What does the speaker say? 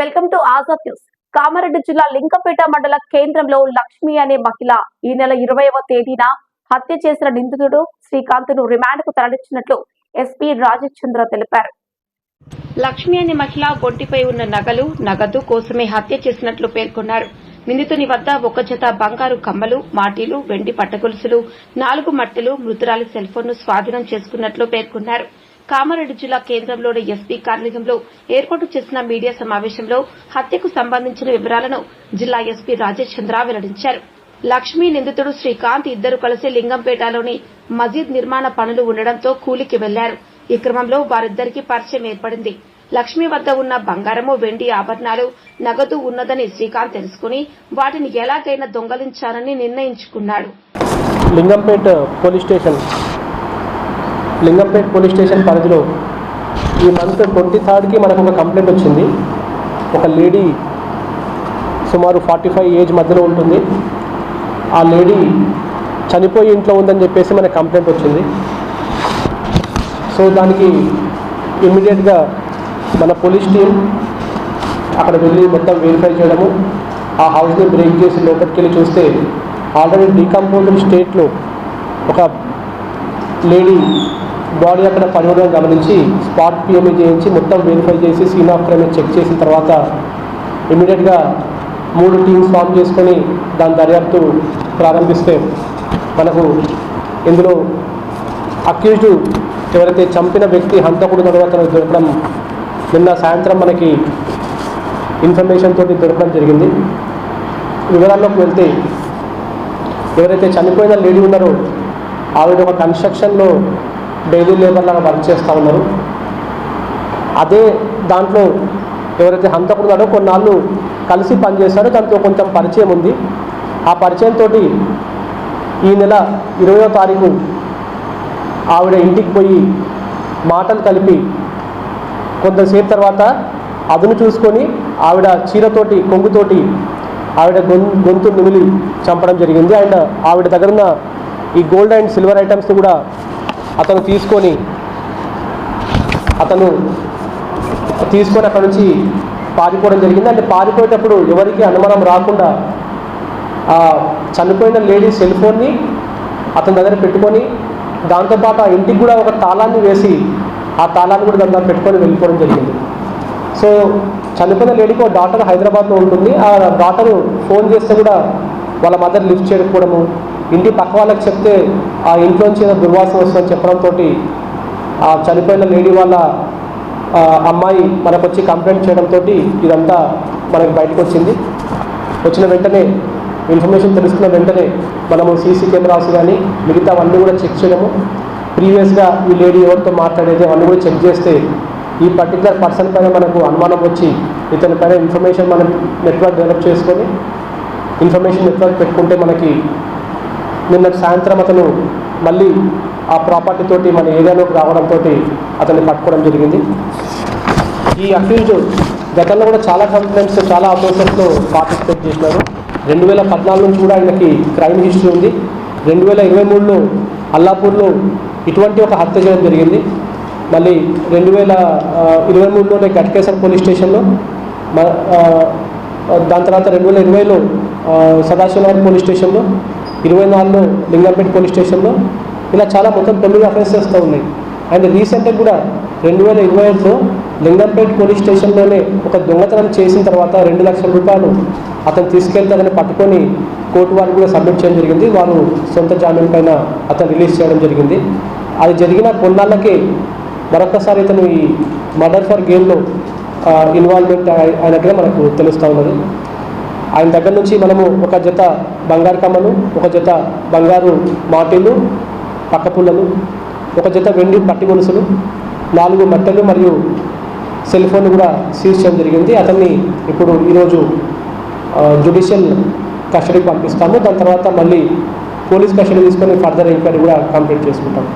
Welcome to Azad news. Kamareddy జిల్లా లింకపేట మండల కేంద్రంలో లక్ష్మి అనే మహిళ ఈ నెల ఇరవైవ తేదీన హత్య చేసిన నిందితుడు శ్రీకాంత్ను రిమాండ్కు తరలించినట్లు ఎస్పీ రాజేష్ చంద్ర తెలిపారు. లక్ష్మి అనే మహిళ గొంటిపై ఉన్న నగలు నగదు కోసమే హత్య చేసినట్లు పేర్కొన్నారు. నిందితుని వద్ద ఒక జత బంగారు కమ్మలు మాటీలు వెండి పట్టగొలుసులు నాలుగు మట్టెలు మృతురాలి సెల్ఫోన్ను ను స్వాధీనం చేసుకున్నట్లు పేర్కొన్నారు. కామారెడ్డి జిల్లా కేంద్రంలోని ఎస్పీ కార్యాలయంలో ఏర్పాటు చేసిన మీడియా సమావేశంలో హత్యకు సంబంధించిన వివరాలను జిల్లా ఎస్పీ రాజేష్ చంద్ర వెల్లడించారు. లక్ష్మీ నిందితుడు శ్రీకాంత్ ఇద్దరు కలిసి లింగంపేటలోని మజీద్ నిర్మాణ పనులు ఉండడంతో కూలికి వెళ్ళారు. ఈ క్రమంలో వారిద్దరికీ పరిచయం ఏర్పడింది. లక్ష్మి వద్ద ఉన్న బంగారము వెండి ఆభరణాలు నగదు ఉన్నదని శ్రీకాంత్ తెలుసుకుని వాటిని ఎలాగైనా దొంగలించాలని నిర్ణయించుకున్నాడు. Lingampet police station Lingampet police station పరిధిలో ఈ మంత్ ట్వంటీ థర్డ్కి మనకు ఒక కంప్లైంట్ వచ్చింది. ఒక లేడీ సుమారు ఫార్టీ ఫైవ్ ఏజ్ మధ్యలో ఉంటుంది. ఆ లేడీ చనిపోయి ఇంట్లో ఉందని చెప్పేసి మనకు కంప్లైంట్ వచ్చింది. సో దానికి ఇమ్మీడియట్గా మన పోలీస్ టీం అక్కడ వెళ్ళి మొత్తం వెరిఫై చేయడము ఆ హౌస్ని బ్రేక్ చేసి లోపలికి వెళ్ళి చూస్తే ఆల్రెడీ డీకంపోజ్డ్ స్టేట్లో ఒక లేడీ బాడీ అక్కడ పని ఉండడం గమనించి స్పాట్ పిఎంఏ చేయించి మొత్తం వెరిఫై చేసి సీన్ ఆఫ్ క్రైమ్ చెక్ చేసిన తర్వాత ఇమీడియట్గా మూడు టీమ్స్ ఫామ్ చేసుకొని దాని దర్యాప్తు ప్రారంభిస్తే మనకు ఇందులో అక్యూజ్డ్ ఎవరైతే చంపిన వ్యక్తి హంతకుడు తర్వాత దొరకడం నిన్న సాయంత్రం మనకి ఇన్ఫర్మేషన్ తోటి దొరకడం జరిగింది. వివరాల్లోకి వెళ్తే ఎవరైతే చనిపోయిన లేడీ ఉన్నారో ఆవిడ ఒక కన్స్ట్రక్షన్లో డైలీ లేబర్ లాగా వర్క్ చేస్తూ ఉన్నారు. అదే దాంట్లో ఎవరైతే హంతకుడు ఉన్నాడో కొన్నాళ్ళు కలిసి పనిచేశారో దాంతో కొంచెం పరిచయం ఉంది. ఆ పరిచయంతో ఈ నెల ఇరవయో తారీఖు ఆవిడ ఇంటికి పోయి మాటలు కలిపి కొంతసేపు తర్వాత అదును చూసుకొని ఆవిడ చీరతోటి కొంగుతోటి ఆవిడ గొం గొంతు నిమిలి చంపడం జరిగింది. అండ్ ఆవిడ దగ్గర ఉన్న ఈ గోల్డ్ అండ్ సిల్వర్ ఐటమ్స్ కూడా అతను తీసుకొని అతను తీసుకొని అక్కడ నుంచి పారిపోవడం జరిగింది. అంటే పారిపోయేటప్పుడు ఎవరికి అనుమానం రాకుండా ఆ చనిపోయిన లేడీ సెల్ ఫోన్ని అతని దగ్గర పెట్టుకొని దాంతోపాటు ఆ ఇంటికి కూడా ఒక తాళాన్ని వేసి ఆ తాళాన్ని కూడా దాని దగ్గర పెట్టుకొని వెళ్ళిపోవడం జరిగింది. సో చనిపోయిన లేడీకి ఒక డాక్టర్ హైదరాబాద్లో ఉంటుంది. ఆ డాక్టర్ ఫోన్ చేస్తే కూడా వాళ్ళ మదర్ లిఫ్ట్ చేయకపోవడము. ఇంటి పక్క వాళ్ళకి చెప్తే ఆ ఇంట్లోంచి ఏదో దుర్వాసన వస్తుందని చెప్పడంతో ఆ చనిపోయిన లేడీ వాళ్ళ అమ్మాయి మనకు వచ్చి కంప్లైంట్ చేయడంతో ఇదంతా మనకి బయటకు వచ్చింది. వచ్చిన వెంటనే ఇన్ఫర్మేషన్ తెలుసుకున్న వెంటనే మనము సీసీ కెమెరాస్ కానీ మిగతా అవన్నీ కూడా చెక్ చేయడము. ప్రీవియస్గా ఈ లేడీ ఎవరితో మాట్లాడేది అవన్నీ కూడా చెక్ చేస్తే ఈ పర్టికులర్ పర్సన్ పైన మనకు అనుమానం వచ్చి ఇతని పైన ఇన్ఫర్మేషన్ మనం నెట్వర్క్ డెవలప్ చేసుకొని ఇన్ఫర్మేషన్ నెట్వర్క్ పెట్టుకుంటే మనకి నిన్న సాయంత్రం అతను మళ్ళీ ఆ ప్రాపర్టీ తోటి మన ఏరియాలోకి రావడంతో అతన్ని పట్టుకోవడం జరిగింది. ఈ అఫీల్స్ గతంలో కూడా చాలా కంప్లైంట్స్ చాలా అపోజర్స్లో పార్టిసిపేట్ చేసినారు. రెండు వేల పద్నాలుగు నుంచి కూడా ఆయనకి క్రైమ్ హిస్టరీ ఉంది. రెండు వేల ఇరవై మూడులో అల్లాపూర్లో ఇటువంటి ఒక హత్య చేయడం జరిగింది. మళ్ళీ రెండు వేల ఇరవై మూడులోనే గట్కేసర్ పోలీస్ స్టేషన్లో మ- దాని తర్వాత రెండు వేల ఇరవైలో సదాశివనగర్ పోలీస్ స్టేషన్లో ఇరవై నాలుగులో లింగంపేట పోలీస్ స్టేషన్లో ఇలా చాలా మొత్తం తొమ్మిది అఫెన్సెస్తో ఉన్నాయి. అండ్ రీసెంట్గా కూడా రెండు వేల ఇరవై ఐదులో లింగంపేట పోలీస్ స్టేషన్లోనే ఒక దొంగతనం చేసిన తర్వాత రెండు లక్షల రూపాయలు అతను తీసుకెళ్తే పట్టుకొని కోర్టు వారికి కూడా సబ్మిట్ చేయడం జరిగింది. వారు సొంత జామీన్ పైన అతను రిలీజ్ చేయడం జరిగింది. అది జరిగిన కొన్నాళ్ళకే మరొకసారి ఇతను ఈ మర్డర్ ఫర్ గేమ్లో ఇన్వాల్వ్మెంట్ అయినట్టుగా మనకు తెలుస్తూ ఉన్నది. ఆయన దగ్గర నుంచి మనము ఒక జత బంగారు కమ్మలు ఒక జత బంగారు మాటిలు పక్కపుల్లలు ఒక జత వెండి పట్టి గొలుసులు నాలుగు మట్టెలు మరియు సెల్ ఫోన్ కూడా సీజ్ చేయడం జరిగింది. అతన్ని ఇప్పుడు ఈరోజు జుడిషియల్ కస్టడీకి పంపిస్తాము. దాని తర్వాత మళ్ళీ పోలీస్ కస్టడీ తీసుకొని ఫర్దర్ ఎంక్వైరీ కూడా కంప్లీట్ చేసుకుంటాం